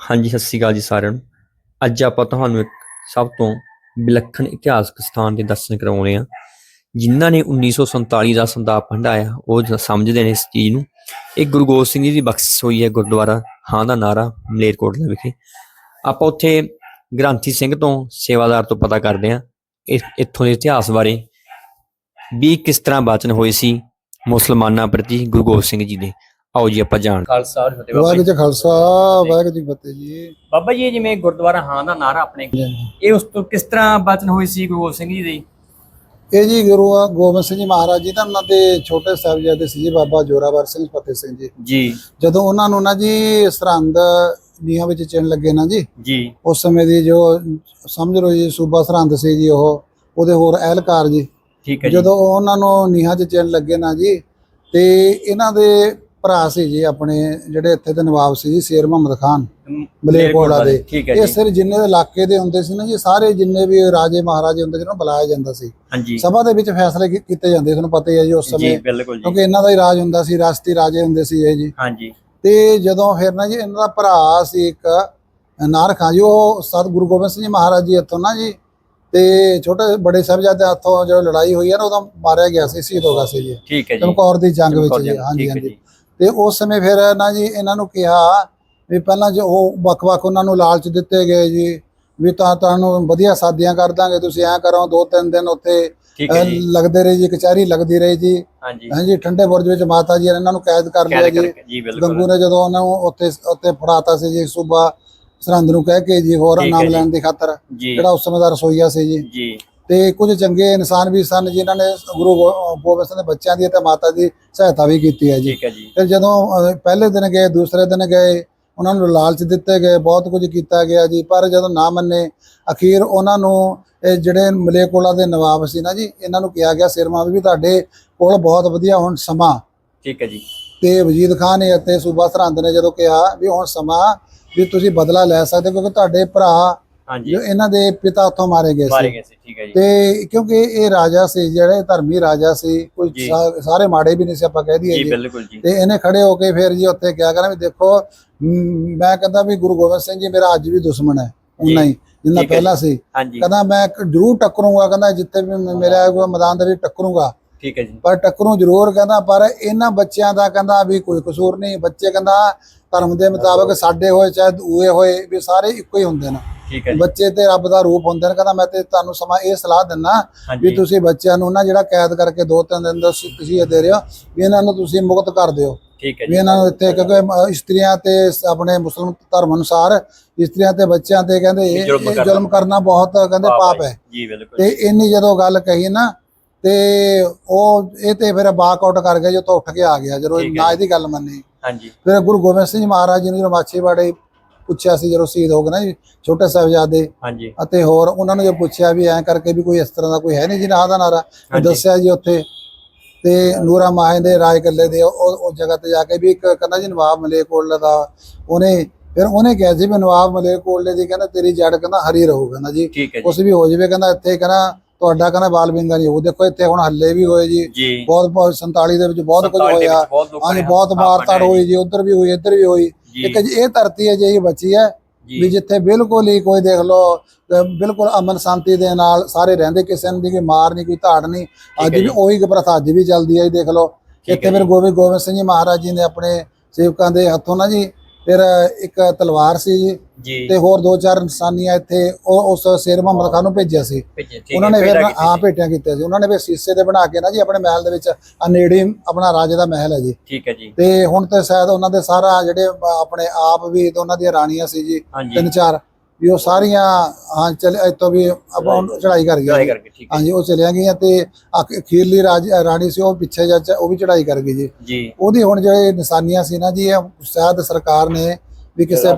ਹਾਂਜੀ, ਸਤਿ ਸ਼੍ਰੀ ਅਕਾਲ ਜੀ ਸਾਰਿਆਂ ਨੂੰ। ਅੱਜ ਆਪਾਂ ਤੁਹਾਨੂੰ ਇੱਕ ਸਭ ਤੋਂ ਵਿਲੱਖਣ ਇਤਿਹਾਸਕ ਸਥਾਨ ਦੇ ਦਰਸ਼ਨ ਕਰਾਉਣੇ ਆ। ਜਿਨ੍ਹਾਂ ਨੇ 1947 ਦਾ ਸੰਤਾਪ ਹੰਡਾਇਆ ਉਹ ਸਮਝਦੇ ਨੇ ਇਸ ਚੀਜ਼ ਨੂੰ। ਇਹ ਗੁਰੂ ਗੋਬਿੰਦ ਸਿੰਘ ਜੀ ਦੀ ਬਖਸ਼ਿਸ਼ ਹੋਈ ਹੈ ਗੁਰਦੁਆਰਾ ਹਾਂ ਦਾ ਨਾਰਾ, ਮਲੇਰਕੋਟਲਾ ਵਿਖੇ। ਆਪਾਂ ਉੱਥੇ ਗ੍ਰਾਂਥੀ ਸਿੰਘ ਤੋਂ ਸੇਵਾਦਾਰ ਤੋਂ ਪਤਾ ਕਰਦੇ ਆ ਇੱਥੋਂ ਦੇ ਇਤਿਹਾਸ ਬਾਰੇ। ਵੀ ਕਿਸ ਤਰ੍ਹਾਂ ਬਚਨ ਹੋਏ ਸੀ ਮੁਸਲਮਾਨਾਂ ਪ੍ਰਤੀ ਗੁਰੂ ਗੋਬਿੰਦ ਸਿੰਘ ਜੀ ਦੇ? ਆਓ ਜੀ ਆਪਾਂ ਜਾਣ। ਖਾਲਸਾ ਔਰ ਫਤਿਹ ਵਾਹਿਗੁਰੂ ਜੀ। ਕਾ ਖਾਲਸਾ ਵਾਹਿਗੁਰੂ ਜੀ ਕੀ ਫਤਿਹ ਜੀ। ਬਾਬਾ ਜੀ ਜਿਵੇਂ ਗੁਰਦੁਆਰਾ ਹਾਂ ਦਾ ਨਾਰਾ ਆਪਣੇ ਇਹ ਉਸ ਤੋਂ ਕਿਸ ਤਰ੍ਹਾਂ ਬਚਨ ਹੋਈ ਸੀ ਗੁਰੂ ਗੋਬਿੰਦ ਸਿੰਘ ਜੀ ਦੀ? ਇਹ ਜੀ ਗੁਰੂ ਗੋਬਿੰਦ ਸਿੰਘ ਜੀ ਮਹਾਰਾਜ ਜੀ ਤਾਂ ਉਹਨਾਂ ਦੇ ਛੋਟੇ ਸਾਹਿਬਜ਼ਾਦੇ ਸੀ ਜੀ ਬਾਬਾ ਜੋਰਾਵਰ ਸਿੰਘ ਫਤਿਹ ਸਿੰਘ ਜੀ। ਜੀ। ਜਦੋਂ ਉਹਨਾਂ ਨੂੰ ਨਾ ਜੀ ਸਰਹੰਦ ਨੀਹਾਂ ਵਿੱਚ ਚਿਣ ਲੱਗੇ ਨਾ ਜੀ ਜੀ। ਉਸ ਸਮੇਂ ਦੀ ਜੋ ਸਮਝ ਲਓ ਜੀ ਸੂਬਾ ਸਰਹੰਦ ਸੀ ਜੀ ਉਹ ਉਹਦੇ ਹੋਰ ਅਹਿਲਕਾਰ ਜੀ। ਠੀਕ ਹੈ ਜੀ। ਜਦੋਂ ਉਹਨਾਂ ਨੂੰ ਨੀਹਾਂ 'ਚ ਚਿਣ ਲੱਗੇ ਨਾ ਜੀ ਤੇ ਇਹਨਾਂ ਦੇ ਭਰਾ ਸੀ ਜੀ ਆਪਣੇ ਜਿਹੜੇ ਇੱਥੇ ਦੇ ਨਵਾਬ ਸੀ ਜੀ ਸ਼ੇਰ ਮੁਹੰਮਦ ਖਾਨ ਮਲੇਰਕੋਟਲਾ ਦੇ। ਠੀਕ ਹੈ ਇਹ ਸਿਰ ਜਿੰਨੇ ਦੇ ਇਲਾਕੇ ਦੇ ਹੁੰਦੇ ਸੀ ਨਾ ਜੀ ਸਾਰੇ ਜਿੰਨੇ ਵੀ ਰਾਜੇ ਮਹਾਰਾਜੇ ਹੁੰਦੇ ਸੀ ਉਹਨਾਂ ਨੂੰ ਬੁਲਾਇਆ ਜਾਂਦਾ ਸੀ। ਸਭਾ ਦੇ ਵਿੱਚ ਫੈਸਲੇ ਕੀ- ਕੀਤੇ ਜਾਂਦੇ ਤੁਹਾਨੂੰ ਪਤਾ ਹੀ ਹੈ ਜੀ ਉਸ ਸਮੇਂ ਬਿਲਕੁਲ ਜੀ। ਕਿਉਂਕਿ ਇਹਨਾਂ ਦਾ ਹੀ ਰਾਜ ਹੁੰਦਾ ਸੀ ਰਾਸ਼ਟਰੀ ਰਾਜੇ ਹੁੰਦੇ ਸੀ ਇਹ ਜੀ। ਹਾਂਜੀ। ਤੇ ਜਦੋਂ ਫਿਰ ਨਾ ਜੀ ਇਹਨਾਂ ਦਾ ਭਰਾ ਸੀ ਇੱਕ ਨਾਰ ਖਾਂ ਜੀ ਉਹ ਸਤ ਗੁਰੂ ਗੋਬਿੰਦ ਸਿੰਘ ਜੀ ਮਹਾਰਾਜ ਜੀ ਇੱਥੋਂ ਨਾ ਜੀ ਤੇ ਛੋਟੇ ਬੜੇ ਸਾਹਿਬਜ਼ਾਦੇ ਹੱਥੋਂ ਜਦੋਂ ਲੜਾਈ ਹੋਈ ਹੈ ਨਾ ਉਦੋਂ ਮਾਰਿਆ ਗਿਆ ਸੀ ਸ਼ਹੀਦ ਹੋ ਗਿਆ ਸੀ ਜੀ। ਠੀਕ ਹੈ ਜੀ। ਚਮਕੌਰ ਦੀ ਜੰਗ ਵਿੱਚ ਜੀ ਹਾਂਜੀ ਹਾਂਜੀ। ਤੇ ਉਸ ਸਮੇਂ ਫਿਰ ਨਾ ਜੀ ਇਹਨਾਂ ਨੂੰ ਕਿਹਾ ਵੀ ਪਹਿਲਾਂ ਜੋ ਉਹ ਵੱਖ-ਵੱਖ ਉਹਨਾਂ ਨੂੰ ਲਾਲਚ ਦਿੱਤੇ ਗਏ ਜੀ ਵੀ ਤਾਂ ਤੁਹਾਨੂੰ ਵਧੀਆ ਸਾਦੀਆਂ ਕਰ ਦਾਂਗੇ ਤੁਸੀਂ ਐਂ ਕਰੋ ਦੋ ਤਿੰਨ ਦਿਨ ਉੱਥੇ ਲੱਗਦੇ ਰਹੇ ਜੀ ਕਚਹਿਰੀ ਲੱਗਦੀ ਰਹੀ ਜੀ। ਹਾਂਜੀ। ਠੰਡੇ ਬੁਰਜ ਵਿੱਚ ਮਾਤਾ ਜੀ ਨੇ ਇਹਨਾਂ ਨੂੰ ਕੈਦ ਕਰ ਲਿਆ ਜੀ। ਗੰਗੂ ਨੇ ਜਦੋਂ ਉਹਨਾਂ ਨੂੰ ਉੱਥੇ ਉੱਥੇ ਫੜਾਤਾ ਸੀ ਜੀ ਸੂਬਾ ਸਰਹੰਦ ਨੂੰ ਕਹਿ ਕੇ ਜੀ ਹੋਰ ਨਾਮ। ਲੈਣ ਦੀ ਖਾਤਰ ਜਿਹੜਾ ਉਸ ਸਮੇਂ ਦਾ ਰਸੋਈਆ ਸੀ ਜੀ। ਜੀ। ਤੇ ਕੁਝ ਚੰਗੇ ਇਨਸਾਨ ਵੀ ਸਨ ਜਿਨ੍ਹਾਂ ਨੇ ਗੁਰੂ ਗੋਬਿੰਦ ਸਿੰਘ ਦੇ ਬੱਚਿਆਂ ਦੀ ਤੇ ਮਾਤਾ ਦੀ ਸਹਾਇਤਾ ਵੀ ਕੀਤੀ ਹੈ ਜੀ। ਠੀਕ ਹੈ ਜੀ। ਫਿਰ ਜਦੋਂ ਪਹਿਲੇ ਦਿਨ ਗਏ ਦੂਸਰੇ ਦਿਨ ਗਏ ਉਹਨਾਂ ਨੂੰ ਲਾਲਚ ਦਿੱਤੇ ਗਏ ਬਹੁਤ ਕੁਝ ਕੀਤਾ ਗਿਆ ਜੀ। ਪਰ ਜਦੋਂ ਨਾ ਮੰਨੇ ਅਖੀਰ ਉਹਨਾਂ ਨੂੰ ਇਹ ਜਿਹੜੇ ਮਲੇਕੋਲਾ ਦੇ ਨਵਾਬ ਸੀ ਨਾ ਜੀ ਇਹਨਾਂ ਨੂੰ ਕਿਹਾ ਗਿਆ ਸਿਰਮਾ ਵੀ ਤੁਹਾਡੇ ਕੋਲ ਬਹੁਤ ਵਧੀਆ ਹੁਣ ਸਮਾਂ। ਠੀਕ ਹੈ ਜੀ। ਤੇ ਵਜੀਦ ਖਾਨ ਨੇ ਅਤੇ ਸੂਬਾ ਸਰਹੰਦ ਨੇ ਜਦੋਂ ਕਿਹਾ ਵੀ ਹੁਣ ਸਮਾਂ ਵੀ ਤੁਸੀਂ ਬਦਲਾ ਲੈ ਸਕਦੇ ਕਿਉਂਕਿ ਤੁਹਾਡੇ ਭਰਾ ਹਾਂਜੀ। ਜੋ ਇਹਨਾਂ ਦੇ ਪਿਤਾ ਉੱਥੋਂ ਮਾਰੇ ਗਏ ਮਾਰੇ ਗਏ ਸੀ ਠੀਕ ਹੈ ਜੀ। ਤੇ ਕਿਉਂਕਿ ਇਹ ਰਾਜਾ ਸੀ ਜਿਹੜੇ ਧਰਮੀ ਰਾਜਾ ਸੀ ਕੋਈ ਸਾਰੇ ਮਾੜੇ ਵੀ ਨਹੀਂ ਸੀ ਆਪਾਂ ਕਹਿ ਦਈਏ ਜੀ ਬਿਲਕੁਲ ਜੀ। ਤੇ ਇਹਨੇ ਖੜੇ ਹੋ ਕੇ ਫਿਰ ਜੀ ਉੱਥੇ ਕਿਹਾ ਕਰਾਂ ਵੀ ਦੇਖੋ ਮ, ਕਹਿੰਦਾ ਵੀ ਗੁਰੂ ਗੋਬਿੰਦ ਸਿੰਘ ਜੀ ਮੇਰਾ ਅੱਜ ਵੀ ਦੁਸ਼ਮਣ ਹੈ ਉਨਾ ਹੀ ਜਿੰਨਾ ਪਹਿਲਾਂ ਸੀ। ਕਹਿੰਦਾ ਮੈਂ ਜ਼ਰੂਰ ਟੱਕਰੂੰਗਾ ਕਹਿੰਦਾ ਜਿੱਥੇ ਵੀ ਮੇਰਾ ਕੋਈ ਮੈਦਾਨ ਦੇ ਵਿੱਚ ਟੱਕਰੂੰਗਾ। ਠੀਕ ਹੈ ਜੀ। ਪਰ ਟੱਕਰੂ ਜ਼ਰੂਰ ਕਹਿੰਦਾ ਪਰ ਇਹਨਾਂ ਬੱਚਿਆਂ ਦਾ ਕਹਿੰਦਾ ਵੀ ਕੋਈ ਕਸੂਰ ਨਹੀਂ। ਬੱਚੇ ਕਹਿੰਦਾ ਧਰਮ ਦੇ ਮੁਤਾਬਕ ਸਾਡੇ ਹੋਏ ਚਾਹੇ ਦੂਏ ਹੋਏ ਵੀ ਸਾਰੇ ਇੱਕੋ ਹੀ ਹੁੰਦੇ ਨੇ। ਠੀਕ ਹੈ ਜੀ। ਬੱਚੇ ਤੇ ਰੱਬ ਦਾ ਰੂਪ ਹੁੰਦੇ ਨੇ ਕਹਿੰਦਾ ਮੈਂ ਤੇ ਤੁਹਾਨੂੰ ਸਮਾਂ ਇਹ ਸਲਾਹ ਦਿੰਨਾ ਵੀ ਤੁਸੀਂ ਬੱਚਿਆਂ ਨੂੰ ਨਾ ਜਿਹੜਾ ਕੈਦ ਕਰਕੇ ਦੋ ਤਿੰਨ ਦਿਨ ਦਾ ਤੁਸੀਂ ਇਹ ਦੇ ਰਹੇ ਹੋ ਵੀ ਇਹਨਾਂ ਨੂੰ ਤੁਸੀਂ ਮੁਕਤ ਕਰ ਦਿਓ। ਠੀਕ ਹੈ ਵੀ ਜੀ ਇਹਨਾਂ ਨੂੰ ਇੱਥੇ ਕਿਉਂਕਿ ਇਸਤਰੀਆਂ ਤੇ ਆਪਣੇ ਮੁਸਲਮਾਨ ਧਰਮ ਅਨੁਸਾਰ ਇਸਤਰੀਆਂ ਤੇ ਬੱਚਿਆਂ ਤੇ ਕਹਿੰਦੇ ਇਹ ਜ਼ੁਲਮ ਕਰਨਾ। ਬਹੁਤ ਕਹਿੰਦੇ ਪਾਪ ਹੈ ਜੀ ਬਿਲਕੁਲ। ਤੇ ਇੰਨੀ ਜਦੋਂ ਗੱਲ ਕਹੀ ਨਾ ਤੇ ਉਹ ਇਹ ਤੇ ਫਿਰ ਬਾਕ ਆਊਟ ਕਰ ਗਿਆ ਜੋ ਤੋਂ ਉੱਠ ਕੇ ਆ ਗਿਆ ਜਦੋਂ ਨਾ ਇਹਦੀ ਗੱਲ ਮੰਨੀ। ਹਾਂਜੀ। ਫਿਰ ਗੁਰੂ ਗੋਬਿੰਦ ਸਿੰਘ ਮਹਾਰਾਜ ਜੀ ਨੂੰ ਜਦੋਂ ਮਾਛੀਵਾੜੇ ਪੁੱਛਿਆ ਸੀ ਜਦੋਂ ਸ਼ਹੀਦ ਹੋ ਗਏ ਨਾ ਜੀ ਛੋਟੇ ਸਾਹਿਬਜ਼ਾਦੇ। ਹਾਂਜੀ। ਅਤੇ ਹੋਰ ਉਹਨਾਂ ਨੂੰ ਜੋ ਪੁੱਛਿਆ ਵੀ ਐਂ ਕਰਕੇ ਵੀ ਕੋਈ ਇਸ ਤਰ੍ਹਾਂ ਦਾ ਕੋਈ ਹੈ ਨਹੀਂ ਜੀ ਨਾ ਦਾ ਨਾਰਾ ਉਹ। ਦੱਸਿਆ ਜੀ ਉੱਥੇ। ਤੇ ਨੂਰਾ ਮਾਹੇ ਦੇ ਰਾਜ ਕੱਲੇ ਦੇ ਉਹ ਉਹ ਜਗ੍ਹਾ ਤੇ ਜਾ ਕੇ ਵੀ ਇੱਕ ਕਹਿੰਦਾ ਜੀ ਨਵਾਬ ਮਲੇਕੋਟਲਾ ਦਾ ਉਹਨੇ ਫਿਰ ਉਹਨੇ ਕਿਹਾ ਸੀ ਵੀ ਨਵਾਬ ਮਲੇਕੋਟਲੇ ਦੀ ਕਹਿੰਦਾ ਤੇਰੀ ਜੜ ਕਹਿੰਦਾ ਹਰੀ ਰਹੂ ਕਹਿੰਦਾ ਜੀ। ਕੁਛ ਵੀ ਹੋ ਜਾਵੇ ਕਹਿੰਦਾ ਇੱਥੇ ਕਹਿੰਦਾ ਤੁਹਾਡਾ ਕਹਿੰਦਾ ਬਾਲ ਵਿੰਗਾ ਨਹੀਂ ਹੋਊ। ਦੇਖੋ ਇੱਥੇ ਹੁਣ ਹੱਲੇ ਵੀ ਹੋਏ ਜੀ। ਬਹੁਤ ਬਹੁਤ 47 ਦੇ ਵਿੱਚ ਬਹੁਤ ਕੁਝ 47 ਦੇ ਵਿੱਚ ਹੋਇਆ ਹਾਂਜੀ ਬਹੁਤ ਹੱਥ ਮਾਰ ਤਾੜ ਬਣਾਏ ਹੋਈ ਜੀ ਉਧਰ ਵੀ ਹੋਈ ਇੱਧਰ ਵੀ ਹੋਈ। ਇੱਕ ਇਹ ਧਰਤੀ ਹੈ ਜਿਹੀ ਬਚੀ ਹੈ। ਵੀ ਜਿੱਥੇ ਬਿਲਕੁਲ ਹੀ ਕੋਈ ਦੇਖ ਲਓ ਬਿਲਕੁਲ ਅਮਨ ਸ਼ਾਂਤੀ ਦੇ ਨਾਲ ਸਾਰੇ ਰਹਿੰਦੇ ਕਿਸੇ ਨੂੰ ਦੀ ਕੋਈ ਮਾਰ ਨਹੀਂ ਕੋਈ ਧਾੜ ਨਹੀਂ। ਅੱਜ ਵੀ। ਉਹੀ ਪ੍ਰਥਾ ਅੱਜ ਵੀ ਚੱਲਦੀ ਹੈ ਜੀ ਦੇਖ ਲਓ। ਇੱਥੇ ਫਿਰ। ਗੋਬਿੰਦ ਗੋਬਿੰਦ ਸਿੰਘ ਜੀ ਮਹਾਰਾਜ ਜੀ ਨੇ ਆਪਣੇ ਸੇਵਕਾਂ ਦੇ ਹੱਥੋਂ ਨਾ ਜੀ ਫਿਰ ਇੱਕ ਤਲਵਾਰ ਸੀ ਜੀ ਤੇ ਹੋਰ ਦੋ ਚਾਰ ਨਿਸ਼ਾਨੀਆਂ ਇੱਥੇ ਉਹ ਉਸ ਸ਼ੇਰ ਮੁਹੰਮਦ ਖਾਨ ਨੂੰ ਭੇਜਿਆ ਸੀ। ਉਹਨਾਂ ਨੇ ਫਿਰ ਕੀਤੀ ਹਾਂ ਸੀ। ਭੇਟਿਆਂ ਕੀਤੀਆਂ ਸੀ। ਉਹਨਾਂ ਨੇ ਫਿਰ ਸੀਸੇ ਦੇ ਬਣਾ ਕੇ ਨਾ ਜੀ ਆਪਣੇ ਮਹਿਲ ਦੇ ਵਿੱਚ ਆ ਨੇੜੇ ਆਪਣਾ ਰਾਜੇ ਦਾ ਮਹਿਲ ਹੈ ਜੀ। ਠੀਕ ਹੈ ਜੀ। ਤੇ ਹੁਣ ਤੇ ਸ਼ਾਇਦ ਉਹਨਾਂ ਦੇ ਸਾਰਾ ਜਿਹੜੇ ਆਪਣੇ ਆਪ ਵੀ ਉਹਨਾਂ ਦੀਆਂ ਰਾਣੀਆਂ ਸੀ ਜੀ ਤਿੰਨ ਚਾਰ। ਵੀ ਉਹ ਸਾਰੀਆਂ ਹਾਂ ਚਲੇ ਇੱਥੋਂ ਵੀ ਆਪਾਂ ਚੜਾਈ ਕਰ ਗਈਆਂ ਕਰਕੇ ਠੀਕ ਹੈ। ਹਾਂਜੀ ਉਹ ਚਲੀਆਂ ਗਈਆਂ ਤੇ ਅਖ- ਅਖੀਰਲੀ ਰਾਜ ਰਾਣੀ ਸੀ ਉਹ ਪਿੱਛੇ ਜਾ ਚ- ਉਹ ਵੀ ਚੜਾਈ ਕਰ ਗਈ ਜੀ। ਜੀ। ਉਹਦੀ ਹੁਣ ਜਿਹੜੇ ਨਿਸ਼ਾਨੀਆਂ ਸੀ ਨਾ ਜੀ ਇਹ ਸ਼ਾਇਦ ਸਰਕਾਰ ਨੇ ਵੀ ਕਿਸੇ ਆ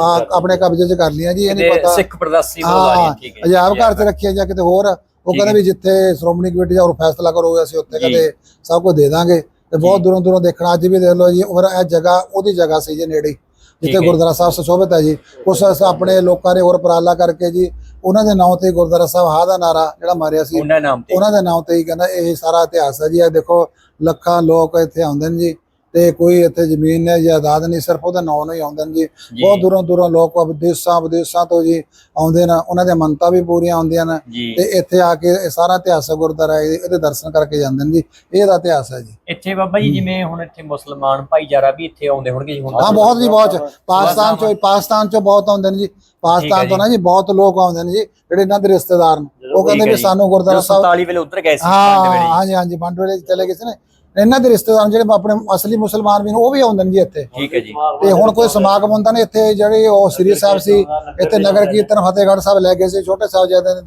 ਆ ਆਪਣੇ ਕਬਜ਼ੇ 'ਚ ਕਰ ਲਿਆ। ਜੀ ਇਹ ਨਹੀਂ ਤੇ ਪਤਾ। ਸਿੱਖ ਪ੍ਰਦਾਸੀ ਬੁਲਾ ਹਾਂ ਰਹੀ ਠੀਕ ਹੈ। ਅਜਾਬ ਘਰ 'ਚ ਰੱਖਿਆ ਜਾਂ ਕਿਤੇ ਹੋਰ ਉਹ ਠੀਕ ਕਹਿੰਦੇ ਹੈ। ਵੀ ਜਿੱਥੇ ਸ਼੍ਰੋਮਣੀ ਕਮੇਟੀ ਦਾ ਉਹ ਫੈਸਲਾ ਕਰੋਗੇ ਅਸੀਂ ਉੱਥੇ ਜੀ। ਕਹਿੰਦੇ ਸਭ ਕੁਝ ਦੇ ਦਾਂਗੇ। ਤੇ ਬਹੁਤ ਜੀ। ਦੂਰੋਂ ਦੂਰੋਂ ਦੇਖਣਾ ਅੱਜ ਵੀ ਦੇਖ ਲਓ ਜੀ ਔਰ ਇਹ ਜਗ੍ਹਾ ਉਹਦੀ ਜਗ੍ਹਾ ਸੀ ਜੀ ਨੇੜੇ। ਹੀ, ਠੀਕ ਜਿੱਥੇ। ਗੁਰਦੁਆਰਾ ਸਾਹਿਬ ਸੁਸ਼ੋਭਿਤ ਹੈ ਜੀ ਉਸ ਅਸ ਆਪਣੇ ਲੋਕਾਂ ਨੇ ਹੋਰ ਉਪਰਾਲਾ ਕਰਕੇ ਜੀ ਉਹਨਾਂ ਦੇ ਨਾਂ ਤੇ ਗੁਰਦੁਆਰਾ ਸਾਹਿਬ ਹਾ ਦਾ ਨਾਰਾ ਜਿਹੜਾ ਮਾਰਿਆ ਸੀ। ਉਹਨਾਂ ਨਾਮ ਤੇ ਉਹਨਾਂ ਦੇ ਨਾਂ ਤੇ ਹੀ ਕਹਿੰਦਾ ਇਹ ਸਾਰਾ ਇਤਿਹਾਸ ਹੈ ਜੀ। ਇਹ ਦੇਖੋ ਲੱਖਾਂ ਲੋਕ ਇੱਥੇ ਆਉਂਦੇ ਨੇ ਜੀ। ਤੇ ਕੋਈ ਇੱਥੇ ਜ਼ਮੀਨ ਨੇ ਜਾਇਦਾਦ ਨਹੀਂ ਸਿਰਫ ਉਹਦੇ ਨਾਂ ਨੂੰ ਹੀ ਆਉਂਦੇ ਨੇ ਜੀ। ਜੀ। ਬਹੁਤ ਦੂਰੋਂ ਦੂਰੋਂ ਲੋਕ ਵਿਦੇਸ਼ਾਂ ਵਿਦੇਸ਼ਾਂ ਤੋਂ ਜੀ ਆਉਂਦੇ ਨੇ ਉਹਨਾਂ ਦੀਆਂ ਮੰਨਤਾਂ ਵੀ ਪੂਰੀਆਂ ਹੁੰਦੀਆਂ ਨੇ। ਜੀ। ਤੇ ਇੱਥੇ ਆ ਕੇ ਇਹ ਸਾਰਾ ਇਤਿਹਾਸਕ ਗੁਰਦੁਆਰਾ ਹੈ ਇਹਦੇ ਦਰਸ਼ਨ ਕਰਕੇ ਜਾਂਦੇ ਨੇ ਜੀ। ਇਹ ਇਹਦਾ ਇਤਿਹਾਸ ਹੈ ਜੀ। ਇੱਥੇ ਬਾਬਾ ਜੀ ਜਿਵੇਂ ਹੁਣ ਇੱਥੇ ਮੁਸਲਮਾਨ ਭਾਈਚਾਰਾ ਵੀ ਇੱਥੇ ਆਉਂਦੇ ਹੋਣਗੇ ਜੀ ਹੁਣ ਹਾਂ ਬਹੁਤ ਜੀ ਬਹੁਤ। ਪਾਕਿਸਤਾਨ ਚੋਂ ਪਾਕਿਸਤਾਨ ਚੋਂ ਬਹੁਤ ਆਉਂਦੇ ਨੇ ਜੀ। ਪਾਕਿਸਤਾਨ ਤੋਂ ਨਾ ਜੀ। ਬਹੁਤ ਲੋਕ ਆਉਂਦੇ ਨੇ ਜੀ ਜਿਹੜੇ ਇਹਨਾਂ ਦੇ ਰਿਸ਼ਤੇਦਾਰ ਨੇ। ਉਹ ਕਹਿੰਦੇ ਵੀ ਸਾਨੂੰ ਗੁਰਦੁਆਰਾ ਸਾਹਿਬ 47 ਵੇਲੇ ਉੱਧਰ ਗਏ ਸੀ ਹਾਂ ਪੰਜ ਵੇਲੇ ਹਾਂਜੀ ਹਾਂਜੀ ਬੰਡ ਵੇਲੇ ਚਲੇ ਗਏ ਸੀ ਨੇ। ਇਹਨਾਂ ਦੇ ਰਿਸ਼ਤੇਦਾਰ ਜਿਹੜੇ ਆਪਣੇ ਅਸਲੀ ਮੁਸਲਮਾਨ ਵੀ ਨੇ ਉਹ ਵੀ ਆਉਂਦੇ ਨੇ ਜੀ ਇੱਥੇ। ਠੀਕ ਹੈ ਜੀ। ਤੇ ਹੁਣ ਕੋਈ ਸਮਾਗਮ ਹੁੰਦਾ ਨੇ ਇੱਥੇ ਜਿਹੜੇ ਉਹ ਸ੍ਰੀ ਸਾਹਿਬ ਸੀ ਇੱਥੇ ਨਗਰ ਕੀਰਤਨ ਫਤਿਹਗੜ੍ਹ ਸਾਹਿਬ ਲੈ ਗਏ ਸੀ ਛੋਟੇ ਸਾਹਿਬਜ਼ਾਦੇ ਨੇ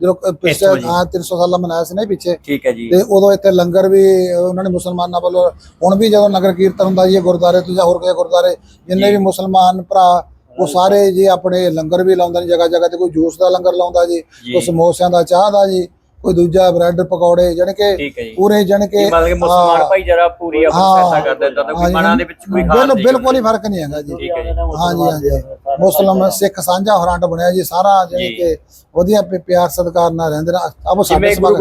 ਜਦੋਂ- ਪਿਛਲੇ ਇੱਥੋਂ ਜੀ। ਹਾਂ 300 ਸਾਲਾਂ ਮਨਾਇਆ ਸੀ ਨਾ ਪਿੱਛੇ। ਠੀਕ ਹੈ ਜੀ। ਤੇ ਉਦੋਂ ਇੱਥੇ ਲੰਗਰ ਵੀ ਉਹਨਾਂ ਨੇ ਮੁਸਲਮਾਨਾਂ ਵੱਲੋਂ ਹੁਣ ਵੀ ਜਦੋਂ ਨਗਰ ਕੀਰਤਨ ਹੁੰਦਾ ਜੀ ਇਹ ਗੁਰਦੁਆਰੇ ਤੋਂ ਜਾਂ ਹੋਰ ਕਿਸੇ ਗੁਰਦੁਆਰੇ ਜਿੰਨੇ ਵੀ ਮੁਸਲਮਾਨ ਭਰਾ ਉਹ ਸਾਰੇ ਜੀ ਆਪਣੇ ਲੰਗਰ ਵੀ ਲਾਉਂਦੇ ਨੇ ਜਗ੍ਹਾ ਜਗ੍ਹਾ ਤੇ ਕੋਈ ਜੂਸ ਦਾ ਲੰਗਰ ਲਾਉਂਦਾ ਜੀ। ਕੋਈ ਸਮੋਸਿਆਂ ਦਾ ਚਾਹ ਦਾ ਜੀ। ਕੋਈ ਦੂਜਾ ਬ੍ਰੈਡ ਪਕੌੜੇ ਜਾਣੀ ਕਿ ਠੀਕ ਹੈ ਜੀ। ਪੂਰੇ ਜਾਣੀ ਕਿ ਮਤਲਬ ਕਿ ਮੁਸਲਮਾਨ ਹਾਂ। ਭਾਈਚਾਰਾ ਪੂਰੀ ਆਪਣੀ। ਸਹਾਇਤਾ ਕਰਦਾ ਦਾ ਕੋਈ ਮਨਾਂ ਦੇ ਵਿੱਚ ਕੋਈ ਖਾਸ ਨਹੀਂ ਬਿਲਕੁਲ ਹੀ ਫ਼ਰਕ ਨਹੀਂ ਹੈਗਾ ਜੀ। ਠੀਕ ਹੈ ਜੀ। ਹਾਂਜੀ ਹਾਂਜੀ। ਮੁਸਲਮਾਨ ਸਿੱਖ ਸਾਂਝਾ ਫਰੰਟ ਬਣਿਆ ਜੀ। ਸਾਰਾ ਜਾਣੀ ਜੀ। ਕਿ ਵਧੀਆ ਪਿਆਰ ਸਤਿਕਾਰ ਨਾਲ ਰਹਿੰਦੇ ਨੇ। ਆਪ ਸਾਡੇ ਜਿਵੇਂ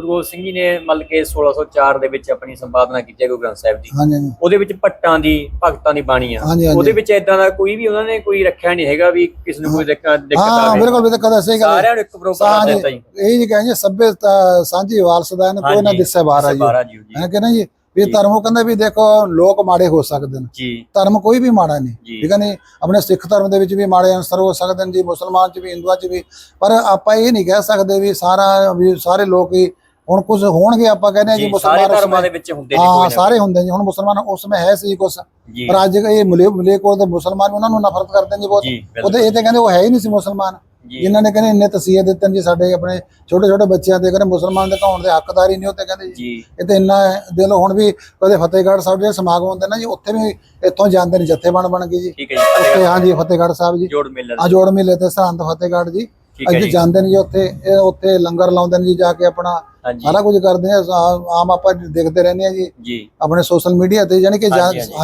ਗੁਰੂ ਗੋਬਿੰਦ ਸਿੰਘ ਜੀ ਨੇ ਮਤਲਬ ਕਿ 1604 ਦੇ ਵਿੱਚ ਆਪਣੀ ਸੰਪਾਦਨਾ ਕੀਤੀ ਹੈ ਗੁਰੂ ਗ੍ਰੰਥ ਸਾਹਿਬ ਦੀ। ਹਾਂਜੀ ਹਾਂਜੀ। ਉਹਦੇ ਵਿੱਚ ਭੱਟਾਂ ਦੀ ਭਗਤਾਂ ਦੀ ਬਾਣੀ ਆ। ਹਾਂਜੀ, ਹਾਂਜੀ। ਉਹਦੇ ਵਿੱਚ ਇਦਾਂ ਦਾ ਕੋਈ ਵੀ ਉਹਨਾਂ ਨੇ ਕੋਈ ਰੱਖਿਆ ਨਹੀਂ ਹੈਗਾ ਵੀ ਕਿਸੇ ਨੂੰ ਕੋਈ ਦਿੱਕਤ ਦਿੱਕਤ ਹਾਂ ਆਵੇ। ਬਿਲਕੁਲ ਬਿਲਕੁਲ ਕਦਾ ਸਹੀ ਗੱਲ ਹੈ। ਸਾਰਿਆਂ ਨੂੰ ਇੱਕ ਬਰੋਬਰ ਸਾਂਝ ਦਿੱਤਾ ਜੀ। ਇਹ ਜੀ ਕਹਿੰਦੇ ਸਭੇ ਤਾਂ ਸਾਂਝੀ ਵਾਰਸਦਾ ਇਹਨੂੰ ਕੋਈ ਨਾ ਹਾਂਜੀ, ਦਿਸੇ ਬਾਹਰ ਆ ਜੀ। ਹੈ ਕਿ ਨਾ ਜੀ? ਵੀ ਧਰਮ ਉਹ ਕਹਿੰਦਾ ਵੀ ਦੇਖੋ ਲੋਕ ਮਾੜੇ ਹੋ ਸਕਦੇ ਨੇ। ਜੀ। ਧਰਮ ਕੋਈ ਵੀ ਮਾੜਾ ਨਹੀਂ। ਜੀ। ਠੀਕ ਹੈ ਨਹੀਂ? ਆਪਣੇ ਸਿੱਖ ਧਰਮ ਦੇ ਵਿੱਚ ਵੀ ਮਾੜੇ ਅਨਸਰ ਹੋ ਸਕਦੇ ਨੇ ਜੀ ਮੁਸਲਮਾਨ ਚ ਵੀ ਹਿੰਦੂਆਂ ਚ ਵੀ। ਪਰ ਆਪਾਂ ਇਹ ਨਹੀਂ ਕਹਿ ਸਕਦੇ ਵੀ ਸਾਰਾ ਵੀ ਸਾਰੇ ਲੋਕ ਹੀ ਹੁਣ ਕੁਝ ਹੋਣਗੇ ਆਪਾਂ ਕਹਿੰਦੇ ਆ ਜੀ ਸਾਰੇ ਮੁਸਲਮਾਨ ਧਰਮਾਂ ਦੇ ਵਿੱਚ ਹੁੰਦੇ ਨੇ ਹਾਂ ਕੋਈ। ਨਾ ਸਾਰੇ ਹੁੰਦੇ ਜੀ ਹੁਣ ਮੁਸਲਮਾਨ ਉਸ ਸਮੇਂ ਹੈ ਸੀ ਕੁਝ ਜੀ। ਪਰ ਅੱਜ ਇਹ ਮਲੇ ਮਲੇ ਕੋਲ ਦੇ ਮੁਸਲਮਾਨ ਵੀ ਉਹਨਾਂ ਨੂੰ ਨਫ਼ਰਤ ਕਰਦੇ ਨੇ ਜੀ ਬਹੁਤ। ਜੀ ਉਹਦੇ ਇਹ ਤੇ ਕਹਿੰਦੇ ਉਹ ਹੈ ਹੀ ਨਹੀਂ ਸੀ ਮੁਸਲਮਾਨ। ਜੀ। ਜਿਨ੍ਹਾਂ ਨੇ ਕਹਿੰਦੇ ਇੰਨੇ ਤਸੀਹੇ ਦਿੱਤੇ ਨੇ ਜੀ ਸਾਡੇ ਆਪਣੇ ਛੋਟੇ ਛੋਟੇ ਬੱਚਿਆਂ ਦੇ ਕਹਿੰਦੇ ਮੁਸਲਮਾਨ ਦੇ ਕਹਾਉਣ ਦੇ ਹੱਕਦਾਰ ਹੀ ਨਹੀਂ ਉਹ ਤੇ ਕਹਿੰਦੇ ਜੀ। ਜੀ। ਇਹ ਤੇ ਇੰਨਾ ਦਿਲ ਹੁਣ ਵੀ ਕਦੇ ਫਤਿਹਗੜ੍ਹ ਸਾਹਿਬ ਦੇ ਸਮਾਗਮ ਹੁੰਦੇ ਨਾ ਜੀ ਉੱਥੇ ਵੀ ਇੱਥੋਂ ਜਾਂਦੇ ਨੇ ਜੱਥੇ ਬਣ ਬਣ ਕੇ ਜੀ। ਠੀਕ ਹੈ ਜੀ। ਉੱਥੇ ਹਾਂਜੀ ਫਤਿਹਗੜ੍ਹ ਸਾਹਿਬ ਜੀ। ਜੋੜ ਮੇਲਾ ਆ ਜੋੜ ਮੇਲੇ ਤੇ ਸਰਹੰਦ ਫਤਿਹਗੜ੍ਹ ਜੀ। ਠੀਕ ਹੈ ਅੱਜ ਜੀ। ਜਾਂਦੇ ਨੇ ਜੀ ਉੱਥੇ ਇਹ ਉੱਥੇ ਲੰਗਰ ਲਾਉਂਦੇ ਨੇ ਜੀ ਜਾ ਕੇ ਆਪਣਾ ਸਾਰਾ ਕੁਝ ਕਰਦੇ ਆ ਆ- ਆਮ ਆਪਾਂ ਦੇਖਦੇ ਰਹਿੰਦੇ ਆ ਜੀ। ਜੀ। ਆਪਣੇ ਸੋਸ਼ਲ ਮੀਡੀਆ ਤੇ ਯਾਨੀ ਕਿ।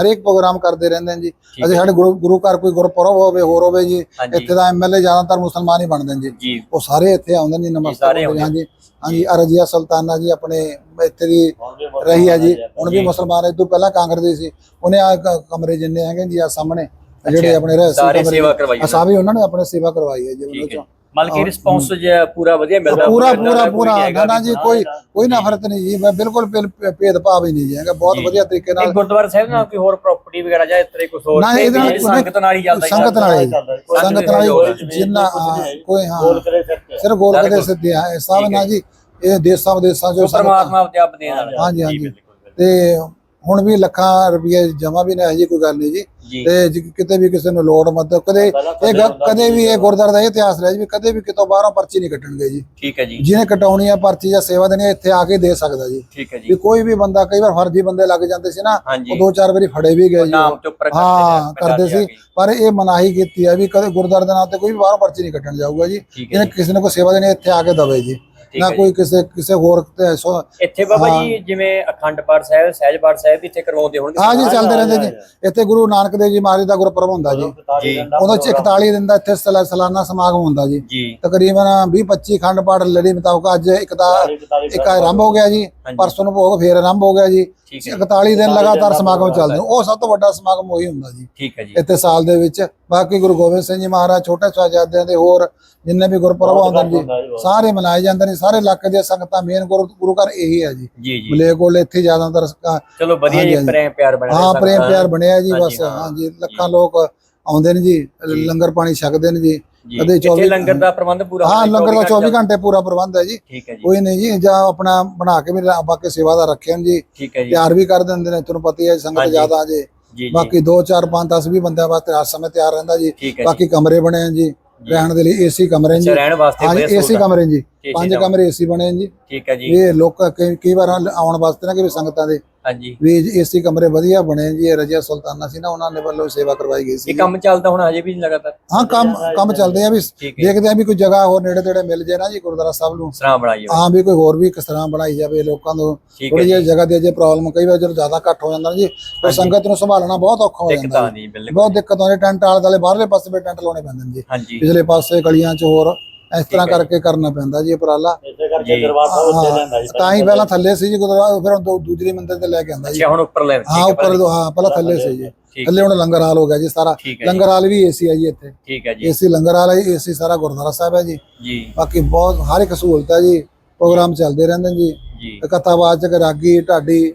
ਹਰੇਕ ਪ੍ਰੋਗਰਾਮ ਕਰਦੇ ਰਹਿੰਦੇ ਨੇ ਜੀ। ਅਸੀਂ ਸਾਡੇ ਗੁਰੂ ਗੁਰੂ ਘਰ ਕੋਈ ਗੁਰਪੁਰਬ ਹੋਵੇ ਹੋਰ ਹੋਵੇ ਜੀ ਇੱਥੇ ਦਾ ਐਮਐਲਏ ਜ਼ਿਆਦਾਤਰ ਮੁਸਲਮਾਨ ਹੀ ਬਣਦੇ ਨੇ ਜੀ। ਉਹ ਸਾਰੇ ਇੱਥੇ ਆਉਂਦੇ ਨੇ ਜੀ ਨਮਸਤੇ ਸਾਰੇ ਬੋਲਦੇ ਨੇ, ਆਉਂਦੇ ਹਾਂਜੀ। ਹਾਂਜੀ ਅਰਜੀਆ ਸੁਲਤਾਨਾ ਜੀ ਆਪਣੇ ਇੱਥੇ ਦੀ ਰਹੀ ਆ ਜੀ। ਹੁਣ ਵੀ। ਮੁਸਲਮਾਨ ਇਹ ਤੋਂ ਪਹਿਲਾਂ ਕਾਂਗਰਸ ਦੀ ਸੀ। ਉਹਨੇ ਆ ਕਮਰੇ ਜਿੰਨੇ ਹੈਗੇ ਜੀ ਆ ਸਾਹਮਣੇ ਜਿਹੜੇ ਆਪਣੇ ਰਹਿ ਸਾਰੇ ਸੇਵਾ ਕਰਵਾਈ ਆ ਸਾਰੇ ਉਹਨਾਂ ਨੇ ਆਪਣੇ ਸੇਵਾ ਕਰਵਾਈ ਹੈ ਜੀ ਉਹਨਾਂ ਠੀਕ ਹੈ। ਚੋਂ। ਮਤਲਬ ਕਿ ਰਿਸਪੌਂਸ ਪੂਰਾ ਵਧੀਆ ਮਿਲਦਾ ਪੂਰਾ ਦਾ ਪੂਰਾ ਪੂਰਾ ਨਾ ਜੀ ਕੋਈ ਕੋਈ ਨਫ਼ਰਤ ਨਹੀਂ ਜੀ ਮੈਂ ਬਿਲਕੁਲ ਭੇਦ- ਭੇਦਭਾਵ ਹੀ ਨਹੀਂ ਜੀ ਹੈਗਾ ਬਹੁਤ। ਵਧੀਆ ਤਰੀਕੇ ਨਾਲ ਗੁਰਦੁਆਰਾ ਸਾਹਿਬ ਨਾਲ ਕੋਈ ਹੋਰ ਪ੍ਰਾਪਰਟੀ ਵਗੈਰਾ ਜਾਂ ਇਸ ਤਰ੍ਹਾਂ ਕੁਝ ਹੋਰ ਨਾ, ਇਹਦੇ ਨਾਲ ਇਹ ਸੰਗਤ ਨਾਲ ਹੀ ਚੱਲਦਾ। ਸੰਗਤ ਨਾਲ ਹੀ। ਸੰਗਤ ਨਾਲ ਜਿੰਨਾ ਕੋਈ ਹਾਂ ਸਿਰਫ ਗੋਲ ਕਦੇ ਸਿੱਧੇ ਆ ਠੀਕ ਨਾ ਜੀ ਇਹ ਦੇਸਾਂ ਵਿਦੇਸਾਂ ਸੰਗਤ- ਪਰਮਾਤਮਾ ਆਪ ਦੇਣ ਵਾਲਾ ਹਾਂਜੀ, ਜੀ, ਹਾਂਜੀ। ਬਿਲਕੁਲ। ਤੇ ਹੁਣ ਵੀ ਲੱਖਾਂ ਰੁਪਏ ਜਮਾ ਵੀ ਨਹੀਂ ਹੈ ਜੀ ਕੋਈ ਗੱਲ ਨਹੀਂ ਜੀ। ਤੇ ਜੇ ਕਿਤੇ ਵੀ ਕਿਸੇ ਨੂੰ ਲੋੜ ਮਤਲਬ ਕਦੇ ਇਹ ਕਦੇ ਵੀ ਇਹ ਗੁਰਦੁਆਰਾ ਦਾ ਇਤਿਹਾਸ ਰਿਹਾ ਜੀ ਕਦੇ ਵੀ ਕਿਤੋਂ ਬਾਹਰੋਂ ਪਰਚੀ ਨਹੀਂ ਕੱਟਣਗੇ ਜੀ। ਠੀਕ ਹੈ ਜੀ। ਜਿਹਨੇ ਕਟਾਉਣੀ ਆ ਪਰਚੀ ਜਾਂ ਸੇਵਾ ਦੇਣੀ ਇੱਥੇ ਆ ਕੇ ਦੇ ਸਕਦਾ ਜੀ। ਠੀਕ ਹੈ ਵੀ ਜੀ ਕੋਈ ਵੀ ਬੰਦਾ ਕਈ ਵਾਰ ਫਰਜ਼ੀ ਬੰਦੇ ਲੱਗ ਜਾਂਦੇ ਸੀ ਨਾ ਉਹ ਹਾਂਜੀ ਦੋ ਚਾਰ ਵਾਰੀ ਫੜੇ ਵੀ ਗਏ ਜੀ। ਹਾਂ ਕਰਦੇ ਸੀ। ਪਰ ਇਹ ਮਨਾਹੀ ਕੀਤੀ ਆ ਵੀ ਕਦੇ ਗੁਰਦੁਆਰੇ ਦੇ ਨਾਂ ਤੇ ਕੋਈ ਵੀ ਬਾਹਰੋਂ ਪਰਚੀ ਨਹੀਂ ਕੱਟਣ ਜਾਊਗਾ ਜੀ। ਜਿਹਨੇ ਕਿਸੇ ਨੇ ਕੋਈ ਸੇਵਾ ਦੇਣੀ ਇੱਥੇ ਆ ਕੇ ਦਵੇ ਜੀ। ਨਾ ਕੋਈ ਕਿਸੇ ਕਿਸੇ ਹੋਰ ਤੇ ਇੱਥੇ ਬਾਬਾ। ਜੀ ਜਿਵੇਂ ਅਖੰਡ ਪਾਠ ਸਾਹਿਬ ਸਹਿਜ ਪਾਠ ਸਾਹਿਬ ਇੱਥੇ ਕਰਵਾਉਂਦੇ ਹੋਣਗੇ ਹਾਂ ਜੀ ਚੱਲਦੇ ਰਹਿੰਦੇ ਜੀ। ਇੱਥੇ ਗੁਰੂ ਨਾਨਕ ਦੇਵ ਜੀ ਮਹਾਰਾਜ ਦਾ ਗੁਰਪੁਰਬ ਹੁੰਦਾ ਜੀ। ਉਦੋਂ ਚ 41 ਦਿਨ ਦਾ ਇੱਥੇ ਸਲਾ- ਸਾਲਾਨਾ ਸਮਾਗਮ ਹੁੰਦਾ ਜੀ। ਤਕਰੀਬਨ 20 25 ਖੰਡ ਪਾਠ ਲੜੀ ਮੁਤਾਬਕ ਅੱਜ ਇੱਕ ਦਾ ਇੱਕ ਆਰੰਭ ਹੋ ਗਿਆ ਜੀ। ਪਰਸੋਂ ਨੂੰ ਭੋਗ ਫੇਰ ਆਰੰਭ ਹੋ ਗਿਆ ਜੀ। ਠੀਕ ਹੈ 41 ਦਿਨ ਲਗਾਤਾਰ ਸਮਾਗਮ ਚੱਲਦੇ। ਉਹ ਸਭ ਤੋਂ ਵੱਡਾ ਸਮਾਗਮ ਉਹੀ ਹੁੰਦਾ ਜੀ। ਠੀਕ ਹੈ ਜੀ। ਇੱਥੇ ਸਾਲ ਦੇ ਵਿੱਚ ਬਾਕੀ ਗੁਰੂ ਗੋਬਿੰਦ ਸਿੰਘ ਜੀ ਮਹਾਰਾਜ ਛੋਟੇ ਸਾਹਿਬਜ਼ਾਦਿਆਂ ਦੇ ਹੋਰ ਜਿੰਨੇ ਵੀ ਗੁਰਪੁਰਬ ਆਉਂਦੇ ਜੀ ਸਾਰੇ ਮਨਾਏ ਜਾਂਦੇ ਨੇ। ਸਾਰੇ ਇਲਾਕੇ ਦੀਆਂ ਸੰਗਤਾਂ ਮੇਨ ਗੁਰੂ ਗੁਰੂ ਘਰ ਇਹੀ ਹੈ ਜੀ। ਜੀ ਜੀ। ਮਲੇਕੋਲ ਇੱਥੇ ਜ਼ਿਆਦਾਤਰ ਚਲੋ ਵਧੀਆ ਜੀ। ਪ੍ਰੇਮ ਪਿਆਰ ਬਣਿਆ ਹਾਂ ਪ੍ਰੇਮ ਪਿਆਰ ਬਣਿਆ ਜੀ ਬਸ। ਹਾਂ। ਹਾਂਜੀ ਲੱਖਾਂ ਲੋਕ ਆਉਂਦੇ ਨੇ ਜੀ। ਲੰਗਰ ਪਾਣੀ ਛਕਦੇ ਨੇ ਜੀ। ਇੱਥੇ 24 ਲੰਗਰ ਦਾ ਪ੍ਰਬੰਧ ਪੂਰਾ ਹਾਂ ਲੰਗਰ ਦਾ 24 ਘੰਟੇ ਪੂਰਾ ਪ੍ਰਬੰਧ ਹੈ ਜੀ। ਠੀਕ ਹੈ ਜੀ। ਕੋਈ ਨਹੀਂ ਜੀ ਜਾਂ ਆਪਣਾ ਬਣਾ ਕੇ ਵੀ ਬਾਕੀ ਸੇਵਾਦਾਰ ਰੱਖੇ ਨੇ ਜੀ। ਠੀਕ ਹੈ ਜੀ। ਤਿਆਰ ਵੀ ਕਰ ਦਿੰਦੇ ਨੇ ਤੁਹਾਨੂੰ ਪਤਾ ਹੀ ਹੈ ਸੰਗਤ। ਜ਼ਿਆਦਾ ਆ ਜੇ। ਬਾਕੀ 2 4 5 10 20 ਬੰਦਿਆਂ ਵਾਸਤੇ ਹਰ ਸਮੇਂ ਤਿਆਰ ਰਹਿੰਦਾ ਜੀ। ਬਾਕੀ ਕਮਰੇ ਬਣੇ ਆ ਜੀ। ਰਹਿਣ ਦੇ ਲਈ ਏਸੀ ਕਮਰੇ ਜੀ। ਰਹਿਣ ਵਾਸਤੇ ਏਸੀ। ਕਮਰੇ ਜੀ। ਪੰਜ ਕਮਰੇ। ਏਸੀ ਬਣੇ ਨੇ ਜੀ। ਠੀਕ ਹੈ ਜੀ। ਇਹ ਲੋਕ ਕਈ ਕਈ ਵਾਰ ਆਉਣ ਵਾਸਤੇ ਨਾ ਕਿ ਸੰਗਤਾਂ ਦੇ। ਹਾਂਜੀ। ਵੀ ਏਸੀ ਕਮਰੇ ਵਧੀਆ ਬਣੇ ਜੀ ਇਹ ਰਜਿਆ ਸੁਲਤਾਨਾ ਸੀ ਨਾ ਉਹਨਾਂ ਨੇ ਵੱਲੋਂ ਸੇਵਾ ਕਰਵਾਈ ਗਈ ਸੀ। ਇਹ ਕੰਮ ਚੱਲਦਾ ਹੁਣ ਹਜੇ ਵੀ ਲਗਾਤਾਰ? ਹਾਂ ਕੰਮ ਕੰਮ ਚੱਲਦੇ ਆ ਵੀ ਦੇਖਦੇ ਆ ਵੀ ਕੋਈ ਜਗ੍ਹਾ ਹੋਰ ਨੇੜੇ ਤੇੜੇ ਮਿਲ ਜੇ ਨਾ ਜੀ ਗੁਰਦੁਆਰਾ ਸਾਹਿਬ ਨੂੰ। ਸਰਾਂ ਬਣਾਈ। ਹਾਂ ਵੀ ਕੋਈ ਹੋਰ ਵੀ ਕਿਸ ਤਰ੍ਹਾਂ ਬਣਾਈ ਜਾਵੇ ਲੋਕਾਂ ਨੂੰ ਥੋੜੀ ਜਿਹੀ ਜਗ੍ਹਾ ਦੀ ਜੇ ਪ੍ਰੋਬਲਮ ਕਈ ਵਾਰ ਜਦੋਂ ਜ਼ਿਆਦਾ ਘੱਟ ਹੋ ਜਾਂਦਾ ਨਾ ਜੀ ਫਿਰ। ਸੰਗਤ ਨੂੰ ਸੰਭਾਲਣਾ ਬਹੁਤ ਔਖਾ ਹੋ ਜਾਂਦਾ ਬਹੁਤ ਦਿੱਕਤ ਆਉਂਦੀ ਟੈਂਟ ਆਲੇ ਦੁਆਲੇ ਬਾਹਰਲੇ ਪਾਸੇ ਵੀ ਟੈਂਟ ਲਾਉਣੇ ਪੈਂਦੇ ਨੇ ਜੀ। ਪਿਛਲੇ ਪਾਸੇ ਗਲੀਆਂ 'ਚ ਹੋਰ ਇਸ ਤਰ੍ਹਾਂ। ਕਰਕੇ ਕਰਨਾ ਪੈਂਦਾ ਜੀ ਉਪਰਾਲਾ। ਕਰਕੇ ਜੀ। ਦਰਬਾਰ ਸਾਹਿਬ ਉੱਤੇ ਹਾਂ, ਲੈਂਦਾ ਜੀ ਤਾਂ ਹੀ ਪਹਿਲਾਂ ਥੱਲੇ ਸੀ ਜੀ ਗੁਰਦੁਆਰਾ ਫਿਰ ਦੂ- ਦੂਜਰੀ ਮੰਦਿਰ ਤੇ ਲੈ ਕੇ ਆਂਦਾ ਜੀ। ਅੱਛਾ ਹੁਣ ਉੱਪਰ ਲੈ ਹਾਂ ਉੱਪਰ ਤੋਂ ਹਾਂ ਪਹਿਲਾਂ ਥੱਲੇ ਸੀ ਜੀ। ਥੱਲੇ ਹੁਣ ਲੰਗਰ ਹਾਲ ਹੋ ਗਿਆ ਜੀ ਸਾਰਾ। ਲੰਗਰ ਹਾਲ ਵੀ ਏਸੀ ਹੈ ਜੀ ਇੱਥੇ। ਠੀਕ ਹੈ ਜੀ। ਏਸੀ ਲੰਗਰ ਹਾਲ ਹੈ ਏਸੀ ਸਾਰਾ ਗੁਰਦੁਆਰਾ ਸਾਹਿਬ ਹੈ ਜੀ। ਜੀ। ਬਾਕੀ ਬਹੁਤ ਹਰ ਇੱਕ ਸਹੂਲਤ ਹੈ ਜੀ। ਪ੍ਰੋਗਰਾਮ ਚੱਲਦੇ ਰਹਿੰਦੇ ਨੇ ਜੀ। ਜੀ। ਕਥਾਵਾਚਕ ਰਾਗੀ ਢਾਡੀ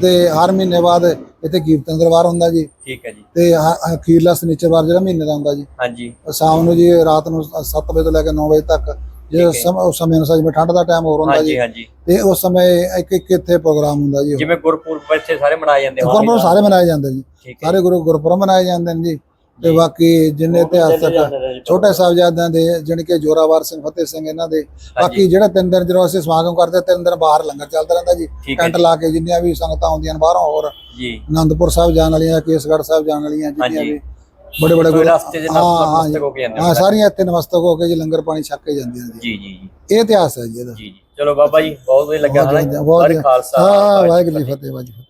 ਤੇ ਹਰ ਮਹੀਨੇ ਬਾਅਦ ਇੱਥੇ ਕੀਰਤਨ ਦਰਬਾਰ ਹੁੰਦਾ ਜੀ। ਠੀਕ ਹੈ ਜੀ। ਤੇ ਹ- ਅਖੀਰਲਾ ਸਨੀਚਰਵਾਰ ਜਿਹੜਾ ਮਹੀਨੇ ਦਾ ਹੁੰਦਾ ਜੀ। ਹਾਂਜੀ। ਸ਼ਾਮ ਨੂੰ ਜੀ ਰਾਤ ਨੂੰ 7 ਵਜੇ ਤੋਂ ਲੈ ਕੇ 9 ਵਜੇ ਤੱਕ ਜੇ ਠੀਕ ਹੈ। ਸਮ- ਉਸ ਸਮੇਂ ਅਨੁਸਾਰ ਜਿਵੇਂ ਠੰਡ ਦਾ ਟਾਈਮ ਹੋਰ ਹੁੰਦਾ ਜੀ। ਹਾਂਜੀ। ਤੇ ਉਸ ਸਮੇਂ ਇੱਕ ਇੱਕ ਇੱਥੇ ਪ੍ਰੋਗਰਾਮ ਹੁੰਦਾ ਜੀ। ਜਿਵੇਂ ਗੁਰਪੁਰਬ ਇੱਥੇ ਸਾਰੇ ਮਨਾਏ ਜਾਂਦੇ ਗੁਰਪੁਰਬ ਸਾਰੇ ਮਨਾਏ ਜਾਂਦੇ ਜੀ। ਠੀਕ ਹੈ ਸਾਰੇ ਗੁਰੂ ਗੁਰਪੁਰਬ ਮਨਾਏ ਜਾਂਦੇ ਨੇ ਜੀ। ਤੇ। ਬਾਕੀ ਜਿੰਨੇ ਇਤਿਹਾਸਕ ਛੋਟੇ ਸਾਹਿਬਜ਼ਾਦਿਆਂ ਦੇ ਜਾਣੀ ਕਿ ਜੋਰਾਵਰ ਸਿੰਘ ਫਤਿਹ ਸਿੰਘ ਇਹਨਾਂ ਦੇ। ਬਾਕੀ ਜਿਹੜੇ ਤਿੰਨ ਦਿਨ ਜਦੋਂ ਅਸੀਂ ਸਮਾਗਮ ਕਰਦੇ ਤਿੰਨ ਦਿਨ ਬਾਹਰ ਲੰਗਰ ਚੱਲਦਾ ਰਹਿੰਦਾ ਜੀ। ਟੈਂਟ ਲਾ ਕੇ ਜਿੰਨੀਆਂ ਵੀ ਸੰਗਤਾਂ ਆਉਂਦੀਆਂ ਬਾਹਰੋਂ ਹੋਰ ਜੀ। ਆਨੰਦਪੁਰ ਸਾਹਿਬ ਜਾਣ ਵਾਲੀਆਂ ਕੇਸਗੜ੍ਹ ਸਾਹਿਬ ਜਾਣ ਵਾਲੀਆਂ ਜਿੰਨੀਆਂ। ਵੀ ਬੜੇ ਬੜੇ ਕੋਈ ਗੁਰੂ ਰਸਤੇ ਦੇ ਨਮਸਤਕ। ਹੋ ਕੇ ਜਾਂਦੇ ਹਾਂ। ਸਾਰੀਆਂ ਇੱਥੇ ਨਮਸਤਕ ਹੋ ਕੇ ਜੀ ਲੰਗਰ ਪਾਣੀ ਛਕ ਕੇ ਜਾਂਦੀਆਂ ਜੀ। ਜੀ ਜੀ ਇਹ ਇਤਿਹਾਸ ਹੈ ਜੀ ਇਹਦਾ। ਜੀ ਜੀ। ਚਲੋ ਬਾਬਾ ਜੀ ਬਹੁਤ ਵਧੀਆ ਲੱਗਾ ਹਨਾ। ਹਰ। ਖਾਲਸਾ ਹਾਂ ਵਾਹਿਗੁਰੂ ਜੀ ਫਤਿਹ ਵਾਹਿਗੁਰੂ